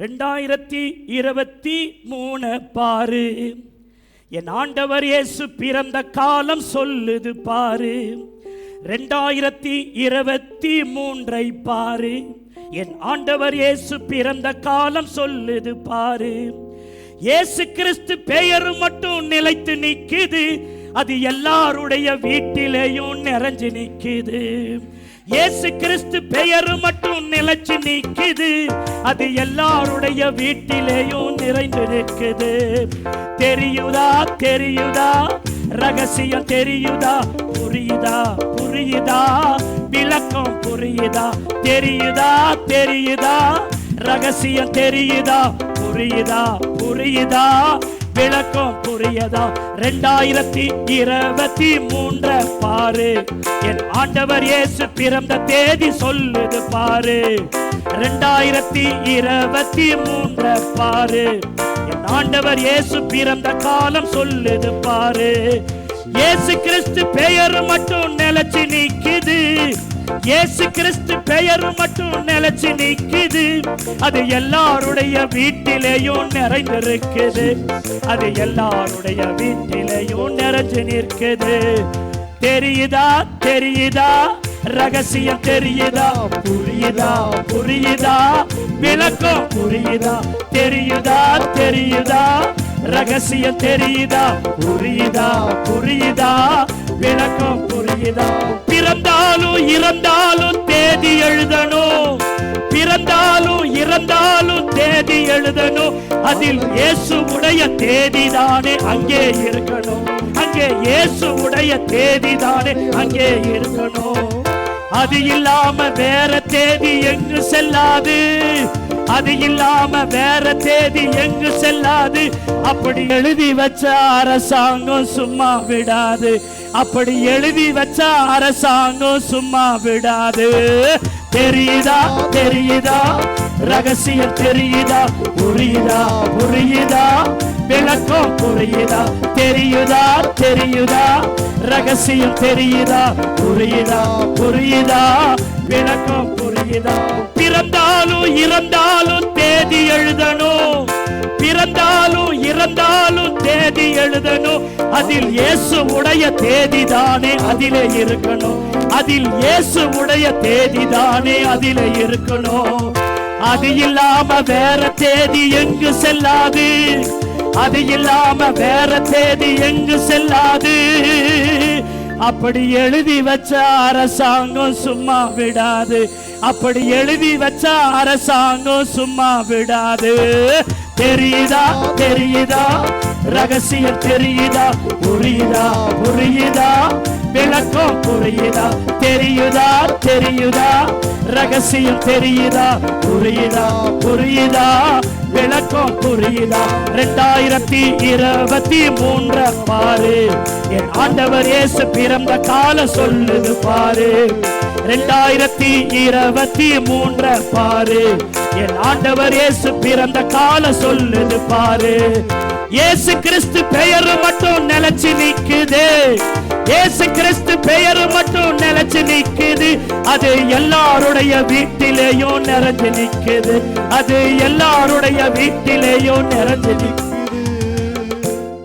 ரெண்டாயிரத்தி இருபத்தி மூணு பாரு. என் ஆண்டவர் இயேசு பிறந்த காலம் சொல்லுது பாரு. ரெண்டாயிரத்தி இருபத்தி மூன்றை பாரு. என் ஆண்டவர் இயேசு பிறந்த காலம் சொல்லுது பாரு. இயேசு கிறிஸ்து பெயர் மட்டும் நிலைத்து நிற்குது. அது எல்லாருடைய வீட்டிலேயும் நிறைஞ்சு நிற்குது. இயேசு கிறிஸ்து பெயர் மட்டும் நிலைச்சு நிக்குது அது எல்லாருடைய வீட்டிலேயும் நிறைந்து நிற்குது தெரியுதா? தெரியுதா? ரகசியம் தெரியுதா? புரியுதா? புரியுதா? விளக்கம் புரியுதா? தெரியுதா? தெரியுதா? ரகசியம் தெரியுதா? புரியுதா? புரியுதா? விளக்கம் புரியதா ரெண்டாயிரத்தி இருபத்தி மூன்ற பாரு. என் ஆண்டவர் இயேசு பிறந்த தேதி சொல்லுது பாரு. ரெண்டாயிரத்தி இருபத்தி மூன்ற பாரு. என் ஆண்டவர் இயேசு பிறந்த காலம் சொல்லுது பாரு. இயேசு கிறிஸ்து பெயர் மட்டும் நிலச்சி நிக்குது. இயேசு கிறிஸ்து பெயர் மட்டும் நிலைச்சு நிக்குது அது எல்லாருடைய வீட்டிலேயும் நிறைந்திருக்குது. அது எல்லாருடைய வீட்டிலேயும் நிறைஞ்சு நிற்குது. தெரியுதா? தெரியுதா? ரகசியம் தெரியுதா? புரியுதா? புரியுதா? விளக்கம் புரியுதா? தெரியுதா? தெரியுதா? ரகசியம் தெரியுதா? புரியுதா? புரியுதா? விளக்கம் புரியுதா? பிறந்தாலும் இறந்தாலும் தேதி எழுதணும். பிறந்தாலும் இறந்தாலும் தேதி எழுதணும். அதில் இயேசுவுடைய தேதி தானே அங்கே இருக்கணும். அங்கே இயேசுவுடைய தேதி தானே அங்கே இருக்கணும். அது இல்லாம வேற தேதி எங்கு செல்லாது? அது இல்லாம வேற தேதி எங்கு செல்லாது. அப்படி எழுதி வச்ச அரசாங்கம் சும்மா விடாது. அப்படி எழுதி வச்ச அரசாங்கம் சும்மா விடாது. தெரியுதா? தெரியுதா? ரகசியம் தெரியுதா? புரியுதா? புரியுதா? விளக்கம் புரியுதா? தெரியுதா? தெரியுதா? ரகசியம் தெரியுதா? புரியுதா? புரியுதா? விளக்கம் புரியுதா? பிறந்தாலும் இறந்தாலும் தேதி எழுதணும். பிறந்தாலும் இறந்தாலும் தேதி எழுதணும். அதில் இயேசு உடைய தேதி தானே அதிலே இருக்கணும். அதில் இயேசு உடைய தேதி தானே அதிலே இருக்கணும். அது இல்லாம வேற தேதி எங்கு செல்லாது? அது இல்லாம வேற தேதி எங்கு செல்லாது? அப்படி எழுதி வச்ச அரசாங்கம் சும்மா விடாது. அப்படி எழுதி வச்ச அரசாங்கம் சும்மா விடாது. தெரியுதா? தெரியுதா? ரகசியம் தெரியுதா? புரியுதா? புரியுதா? விளக்கம் புரியுதா? தெரியுதா? தெரியுதா? ரகசியம் தெரியுதா? புரியுதா? புரியுதா? விளக்கம் புரியுதா? ரெண்டாயிரத்தி இருபத்தி மூன்ற பாரு. ஆண்டவர் இயேசு பிறந்த கால சொல்லுது பாரு. ரெண்டாயிரத்தி இருபத்தி மூன்ற பாரு. என் ஆண்டவர் இயேசு பிறந்த கால சொல்லுது பாரு. இயேசு கிறிஸ்து பெயர் மட்டும் நிலைச்சு நிக்குது. இயேசு கிறிஸ்து பெயர் மட்டும் நிலைச்சு நிக்குது. அது எல்லாருடைய வீட்டிலேயும் நிறைஞ்சு நிக்குது. அது எல்லாருடைய வீட்டிலேயும் நிறைஞ்சு நிக்குது.